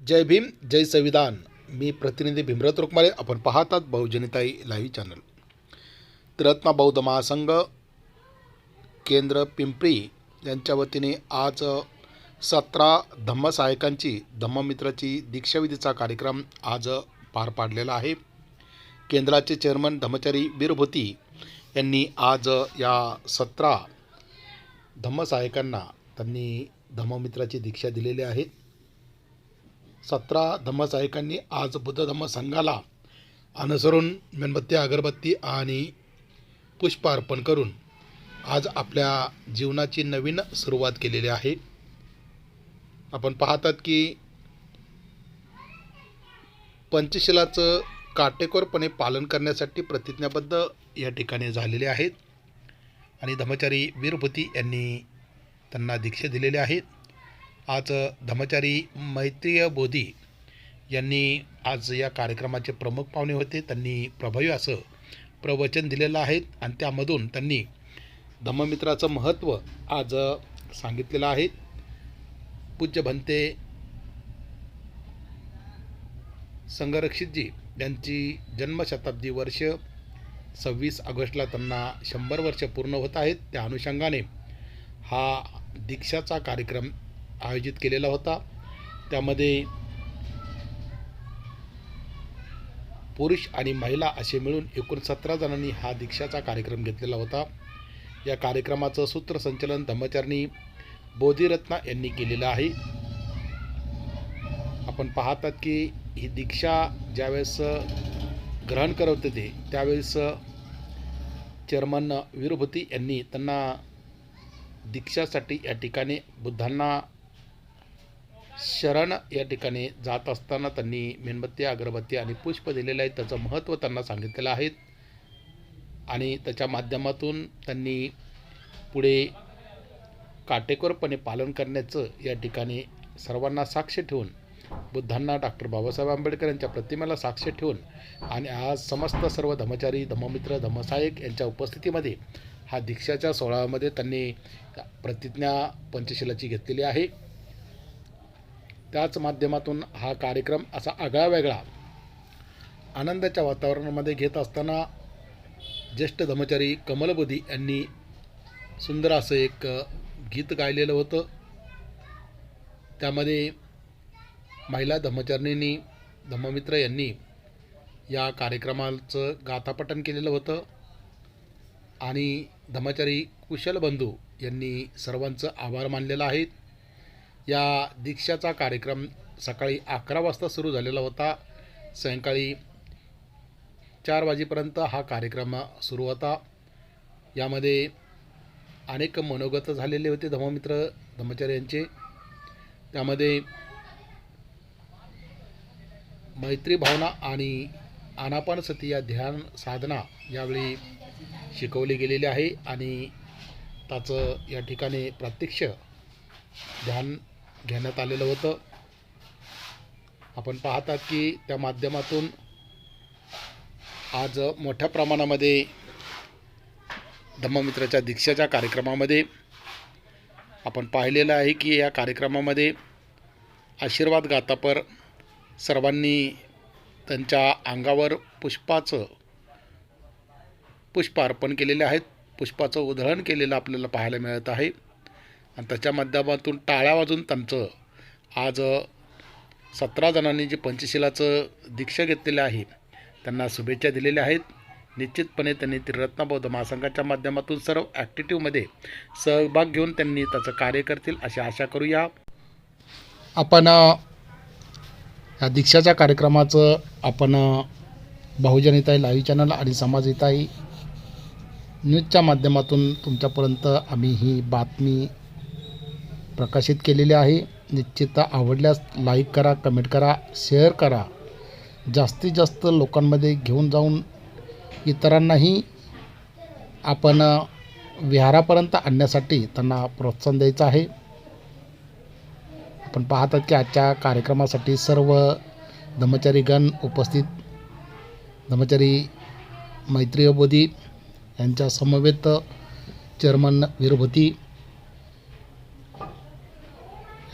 जय भीम जय संविधान. मी प्रतिनिधी भीमरथ रुक्मारे. आपण पाहतात बहुजनिताई लाईव्ह चॅनल. त्रिरत्ना बौद्ध महासंघ केंद्र पिंपरी यांच्या वतीने आज सतरा धम्मसहायकांची धम्ममित्राची दीक्षाविधीचा कार्यक्रम आज पार पाडलेला आहे. केंद्राचे चेअरमन धम्मचारी वीरभूती यांनी आज या सतरा धम्मसहायकांना त्यांनी धम्ममित्राची दीक्षा दिलेली आहे. सतरा धम्मसहायकांनी आज बुद्ध धम्म संघाला अनुसरून मेणबत्ती अगरबत्ती आणि पुष्प अर्पण करून आज आपल्या जीवनाची नवीन सुरुवात केलेली आहे. आपण पाहतात की पंचशिलाचं काटेकोरपणे पालन करण्यासाठी प्रतिज्ञाबद्ध या ठिकाणी झालेले आहेत. आणि धमचारी वीरभूती यांनी त्यांना दीक्षा दिलेले आहेत. आज धर्मचारी मैत्रीय बोधी यांनी आज या कार्यक्रमाचे प्रमुख पाहुणे होते. त्यांनी प्रभावी असं प्रवचन दिलेलं आहे आणि त्यामधून त्यांनी धम्ममित्राचं महत्त्व आज सांगितलेलं आहे. पूज्य भंते संघरक्षितजी यांची जन्मशताब्दी वर्ष सव्वीस ऑगस्टला त्यांना शंभर वर्ष पूर्ण होत आहेत. त्या अनुषंगाने हा दीक्षाचा कार्यक्रम आयोजित केलेला होता. त्यामध्ये पुरुष आणि महिला असे मिळून एकूण सतरा जणांनी हा दीक्षाचा कार्यक्रम घेतलेला होता. या कार्यक्रमाचं सूत्रसंचलन धम्मचारिणी बोधिरत्ना यांनी केलेलं आहे. आपण पाहतात की ही दीक्षा ज्यावेळेस ग्रहण करत होते त्यावेळेस चेअरमन वीरभूती यांनी त्यांना दीक्षासाठी या ठिकाणी बुद्धांना शरण या ठिकाणी जात असताना त्यांनी मेणबत्ती अगरबत्ती आणि पुष्प दिलेलं आहे त्याचं महत्त्व त्यांना सांगितलेलं आहे. आणि त्याच्या माध्यमातून त्यांनी पुढे काटेकोरपणे पालन करण्याचं या ठिकाणी सर्वांना साक्ष ठेवून बुद्धांना डॉक्टर बाबासाहेब आंबेडकर यांच्या प्रतिमेला साक्ष ठेवून आणि आज समस्त सर्व धर्मचारी धम्ममित्र धम्मसहायक यांच्या उपस्थितीमध्ये हा दीक्षाच्या सोहळ्यामध्ये त्यांनी प्रतिज्ञा पंचशिलाची घेतलेली आहे. त्याच माध्यमातून हा कार्यक्रम असा आगळा वेगळा आनंदाच्या वातावरणामध्ये घेत असताना ज्येष्ठ धर्मचारी कमलबोधी यांनी सुंदर असं एक गीत गायलेलं होतं. त्यामध्ये महिला धम्मचारिणींनी धम्ममित्र यांनी या कार्यक्रमाचं गाथापठन केलेलं होतं. आणि धम्मचारी कुशल बंधू यांनी सर्वांचं आभार मानलेलं आहे. या दीक्षाचा कार्यक्रम सकाळी अकरा वाजता सुरू झालेला होता. सायंकाळी चार वाजेपर्यंत हा कार्यक्रम सुरू होता. यामध्ये अनेक मनोगत झालेले होते धम्ममित्र धम्मचार्य यांचे. त्यामध्ये मैत्री भावना आणि आनापानसती या ध्यान साधना यावेळी शिकवली गेलेली आहे आणि त्याचं या ठिकाणी प्रत्यक्ष ध्यान घेण्यात आलेलं होतं. आपण पाहतात की त्या माध्यमातून आज मोठ्या प्रमाणामध्ये धम्ममित्राच्या दीक्षाच्या कार्यक्रमामध्ये आपण पाहिलेलं आहे की या कार्यक्रमामध्ये आशीर्वाद गातापर सर्वांनी त्यांच्या अंगावर पुष्पाचं पुष्प अर्पण केलेले आहेत पुष्पाचं उधळण केलेलं आपल्याला पाहायला मिळत आहे. आणि त्याच्या माध्यमातून टाळ्या वाजून त्यांचं आज सतरा जणांनी जे पंचशिलाचं दीक्षा घेतलेलं आहे त्यांना शुभेच्छा दिलेल्या आहेत. निश्चितपणे त्यांनी त्रिरत्न बौद्ध महासंघाच्या माध्यमातून सर्व ॲक्टिव्हिटीमध्ये सहभाग घेऊन त्यांनी त्याचं कार्य करतील अशी आशा करूया. आपण या दीक्षाच्या कार्यक्रमाचं आपण बहुजनिताई लाईव्ह चॅनल आणि समाजहिताई न्यूजच्या माध्यमातून तुमच्यापर्यंत आम्ही ही बातमी प्रकाशित केलेले आहे. निश्चितता आवडल्यास लाईक करा कमेंट करा शेअर करा. जास्तीत जास्त लोकांमध्ये घेऊन जाऊन इतरांनाही आपण विहारापर्यंत आणण्यासाठी त्यांना प्रोत्साहन द्यायचं आहे. आपण पाहतात की आजच्या कार्यक्रमासाठी सर्व धमचारीगण उपस्थित. धमचारी मैत्री अबोधी यांच्या समवेत चेअरमन विरभूती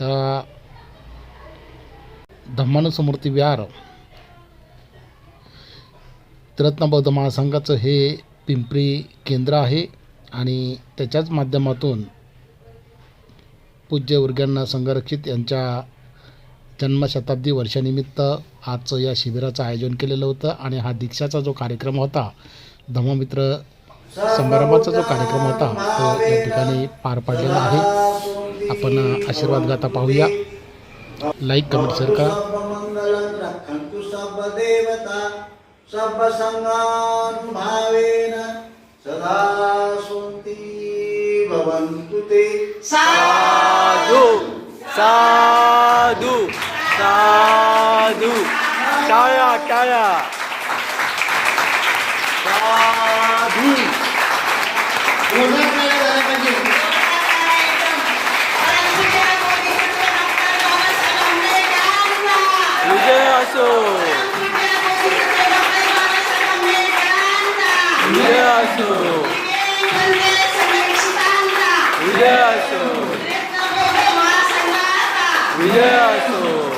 या धम्मानुसमूर्ती विहार त्रिरत्न बौद्ध महासंघाचं हे पिंपरी केंद्र आहे आणि त्याच्याच माध्यमातून पूज्य उर्ग्यांना संघरक्षित यांच्या जन्मशताब्दी वर्षानिमित्त आजचं या शिबिराचं आयोजन केलेलं होतं आणि हा दीक्षाचा जो कार्यक्रम होता धम्ममित्र समारंभाचा जो कार्यक्रम होता तो या ठिकाणी पार पडलेला आहे. आपण आशीर्वाद गाथा पाहूया लाईक कमेंट शेअर करा सर्वमङ्गलं रक्षन्तु सर्वदेवता सर्वसङ्गानुभावेन सदा सन्ति भवन्तु ते साधू साधू साधू टाळ्या टाळ्या साधू विजय असो विजय असो